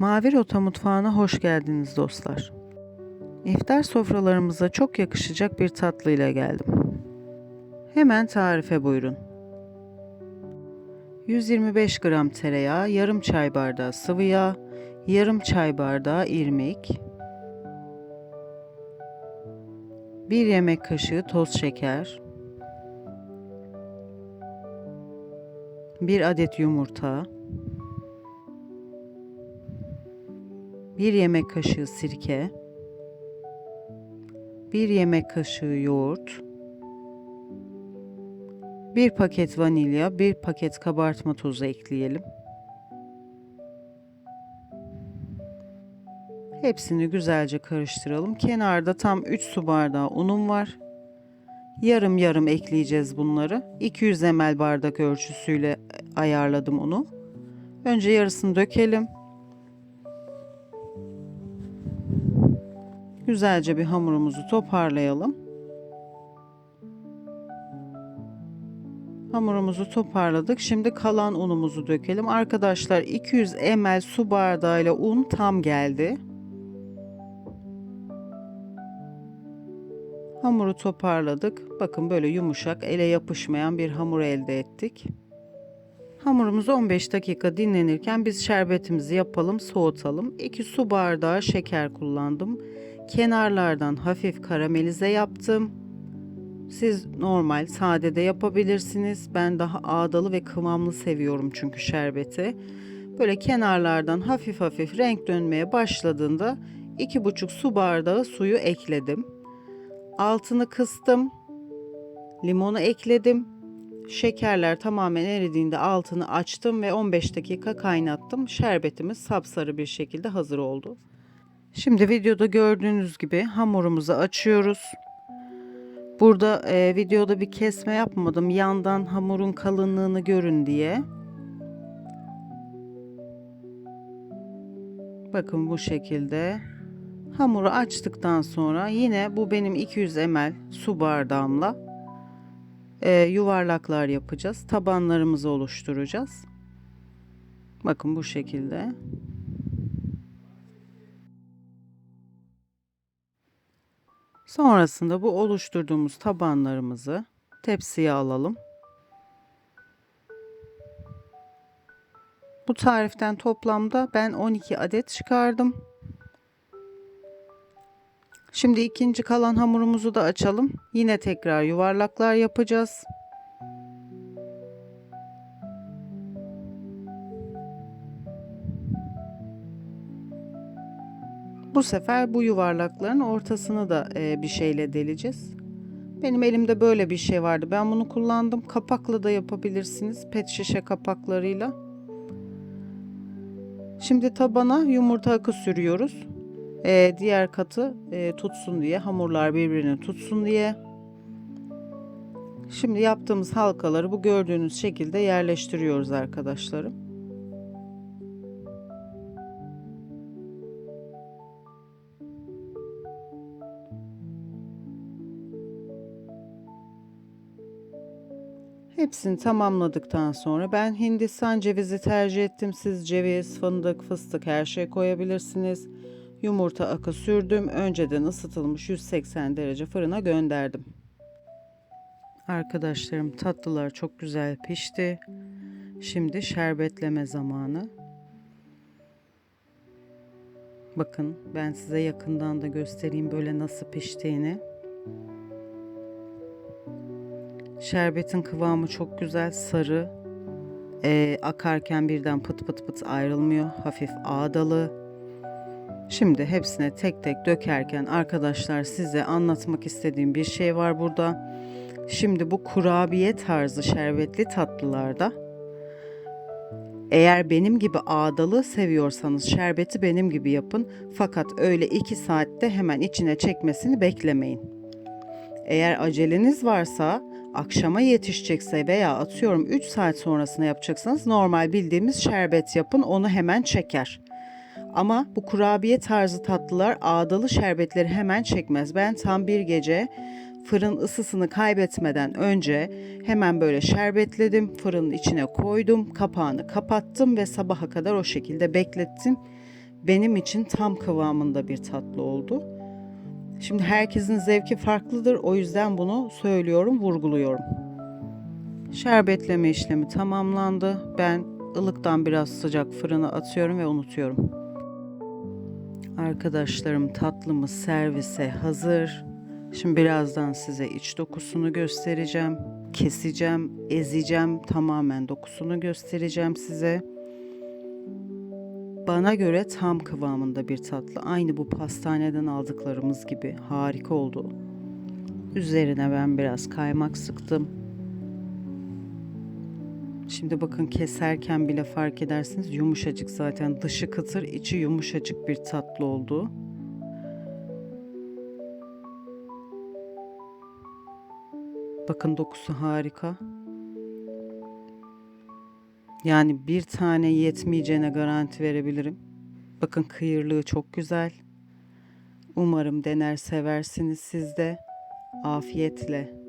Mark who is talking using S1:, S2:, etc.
S1: Mavi Rota Mutfağı'na hoş geldiniz dostlar. İftar sofralarımıza çok yakışacak bir tatlıyla geldim. Hemen tarife buyurun. 125 gram tereyağı, yarım çay bardağı sıvı yağ, yarım çay bardağı irmik, 1 yemek kaşığı toz şeker, 1 adet yumurta, 1 yemek kaşığı sirke, 1 yemek kaşığı yoğurt, 1 paket vanilya, 1 paket kabartma tozu ekleyelim. Hepsini güzelce karıştıralım. Kenarda tam 3 su bardağı unum var. Yarım yarım ekleyeceğiz bunları. 200 ml bardak ölçüsüyle ayarladım unu. Önce yarısını dökelim. Güzelce bir hamurumuzu toparlayalım. Hamurumuzu toparladık. Şimdi kalan unumuzu dökelim. Arkadaşlar 200 ml su bardağıyla un tam geldi. Hamuru toparladık. Bakın böyle yumuşak, ele yapışmayan bir hamur elde ettik. Hamurumuz 15 dakika dinlenirken biz şerbetimizi yapalım, soğutalım. 2 su bardağı şeker kullandım. Kenarlardan hafif karamelize yaptım. Siz normal sade de yapabilirsiniz. Ben daha ağdalı ve kıvamlı seviyorum çünkü şerbeti. Böyle kenarlardan hafif hafif renk dönmeye başladığında 2,5 su bardağı suyu ekledim. Altını kıstım. Limonu ekledim. Şekerler tamamen eridiğinde altını açtım ve 15 dakika kaynattım. Şerbetimiz sapsarı bir şekilde hazır oldu. Şimdi videoda gördüğünüz gibi hamurumuzu açıyoruz. Burada e, videoda bir kesme yapmadım. Yandan hamurun kalınlığını görün diye. Bakın bu şekilde. Hamuru açtıktan sonra yine bu benim 200 ml su bardağımla e, yuvarlaklar yapacağız. Tabanlarımızı oluşturacağız. Bakın bu şekilde. Sonrasında bu oluşturduğumuz tabanlarımızı tepsiye alalım. Bu tariften toplamda ben 12 adet çıkardım. Şimdi ikinci kalan hamurumuzu da açalım. Yine tekrar yuvarlaklar yapacağız. Bu sefer bu yuvarlakların ortasını da e, bir şeyle deleceğiz. Benim elimde böyle bir şey vardı. Ben bunu kullandım. Kapakla da yapabilirsiniz. Pet şişe kapaklarıyla. Şimdi tabana yumurta akı sürüyoruz. Ee, diğer katı e, tutsun diye, hamurlar birbirini tutsun diye. Şimdi yaptığımız halkaları bu gördüğünüz şekilde yerleştiriyoruz arkadaşlarım. Hepsini tamamladıktan sonra ben Hindistan cevizi tercih ettim. Siz ceviz, fındık, fıstık her şey koyabilirsiniz. Yumurta akı sürdüm. Önceden ısıtılmış 180 derece fırına gönderdim. Arkadaşlarım tatlılar çok güzel pişti. Şimdi şerbetleme zamanı. Bakın ben size yakından da göstereyim böyle nasıl piştiğini. Şerbetin kıvamı çok güzel, sarı. Ee, akarken birden pıt pıt pıt ayrılmıyor. Hafif ağdalı. Şimdi hepsine tek tek dökerken arkadaşlar size anlatmak istediğim bir şey var burada. Şimdi bu kurabiye tarzı şerbetli tatlılarda eğer benim gibi ağdalı seviyorsanız şerbeti benim gibi yapın. Fakat öyle 2 saatte hemen içine çekmesini beklemeyin. Eğer aceleniz varsa akşama yetişecekse veya atıyorum 3 saat sonrasına yapacaksanız normal bildiğimiz şerbet yapın onu hemen çeker. Ama bu kurabiye tarzı tatlılar ağdalı şerbetleri hemen çekmez. Ben tam bir gece fırın ısısını kaybetmeden önce hemen böyle şerbetledim. Fırının içine koydum. Kapağını kapattım ve sabaha kadar o şekilde beklettim. benim için tam kıvamında bir tatlı oldu. Şimdi herkesin zevki farklıdır. O yüzden bunu söylüyorum, vurguluyorum. Şerbetleme işlemi tamamlandı. Ben ılıktan biraz sıcak fırına atıyorum ve unutuyorum. Arkadaşlarım tatlımız servise hazır. Şimdi birazdan size iç dokusunu göstereceğim. Keseceğim, ezeceğim, tamamen dokusunu göstereceğim size. Bana göre tam kıvamında bir tatlı. Aynı bu pastaneden aldıklarımız gibi harika oldu. Üzerine ben biraz kaymak sıktım. Şimdi bakın keserken bile fark edersiniz yumuşacık zaten dışı kıtır içi yumuşacık bir tatlı oldu. Bakın dokusu harika. Yani bir tane yetmeyeceğine garanti verebilirim. Bakın kıyırlığı çok güzel. Umarım dener seversiniz siz de. Afiyetle.